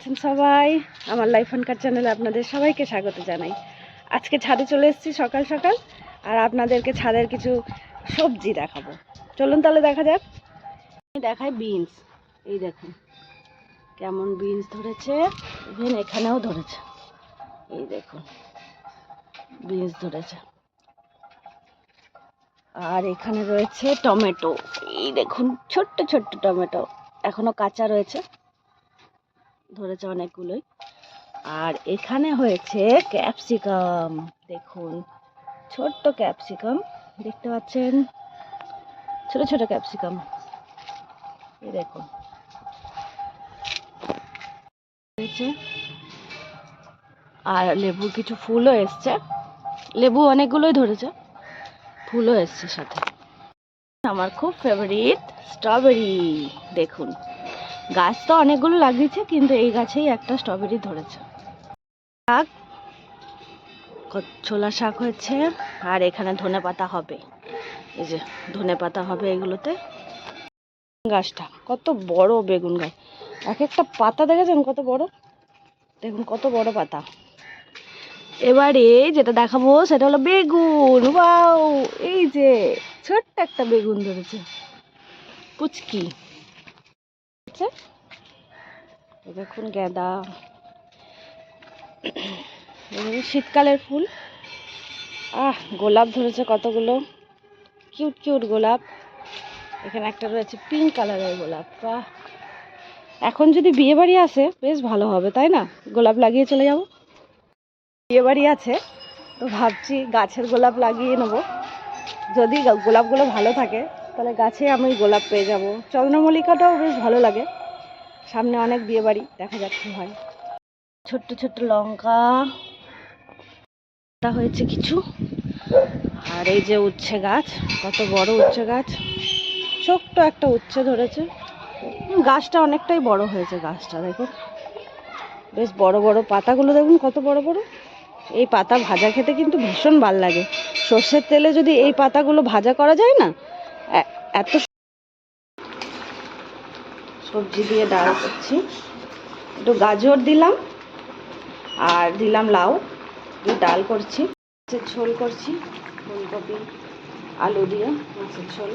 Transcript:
আছেন সবাই। আমার লাইফ কার চ্যানেলে আপনাদের সবাইকে স্বাগত জানাই। আজকে ছাদে চলে এসেছি সকাল সকাল, আর আপনাদেরকে ছাদের কিছু সবজি দেখাবো। চলুন তাহলে দেখা যাক। দেখাই বিনস। এই দেখুন, কেমন বিনস ধরেছে। ইভেন এখানেও ধরেছে। এই দেখুন, বিনস ধরেছে। আর এখানে রয়েছে টমেটো। এই দেখুন, ছোট্ট ছোট্ট টমেটো। এখনও কাঁচা রয়েছে। ধরেছে অনেকগুলোই। আর এখানে হয়েছে ক্যাপসিকাম। দেখুন, ছোট্ট ক্যাপসিকাম, দেখতে পাচ্ছেন? ছোট ছোট ক্যাপসিকাম। এই দেখুন। আর লেবুর কিছু ফুলও এসছে। লেবু অনেকগুলোই ধরেছে। ফুলও এসছে সাথে। আমার খুব ফেভারিট স্ট্রবেরি দেখুন। গাছ তো অনেকগুলো লাগিয়েছে, কিন্তু এই গাছেই একটা স্ট্রবেরি ধরেছে। শাক ছোলা শাক হয়েছে, আর এখানে ধনে পাতা হবে। এই যে ধনে পাতা হবে এগুলোতে। গাছটা, কত বড় বেগুন গাছ। এক একটা পাতা দেখেছেন কত বড়? দেখুন কত বড় পাতা। এবারে যেটা দেখাবো সেটা হলো বেগুন। ওয়াও, এই যে ছোট্ট একটা বেগুন ধরেছে। পুচকি। আছে। দেখুন গাঁদা। শীতকালের ফুল। আহ, গোলাপ ধরেছে কতগুলো। কিউট কিউট গোলাপ। এখানে একটা রয়েছে পিঙ্ক কালারের গোলাপ। বাহ। এখন যদি বিয়ে বাড়ি আসে, বেশ ভালো হবে, তাই না? গোলাপ লাগিয়ে চলে যাব। বিয়ে বাড়ি আছে, তো ভাবছি গাছের গোলাপ লাগিয়ে নেব। যদি গোলাপগুলো ভালো থাকে তাহলে গাছে আমি গোলাপ পেয়ে যাব। চন্দ্রমল্লিকাটাও বেশ ভালো লাগে। সামনে অনেক বিয়ে বাড়ি দেখা যাচ্ছে হয়। ছোট্ট ছোট্ট লঙ্কা হয়েছে কিছু। আর এই যে উচ্ছে গাছ, কত বড় উচ্ছে গাছ। ছোট্ট একটা উচ্ছে ধরেছে। গাছটা অনেকটাই বড় হয়েছে গাছটা, দেখুন। বেশ বড় বড় পাতাগুলো দেখুন, কত বড় বড়। এই পাতা ভাজা খেতে কিন্তু ভীষণ ভালো লাগে। সর্ষের তেলে যদি এই পাতাগুলো ভাজা করা যায় না এত সবজি দিয়ে ডাল করছি। একটু গাজর দিলাম, আর দিলাম লাউ, দিয়ে ডাল করছি। মাছের ঝোল করছি, ফুলকপি, আলু দিয়ে মাছের ঝোল।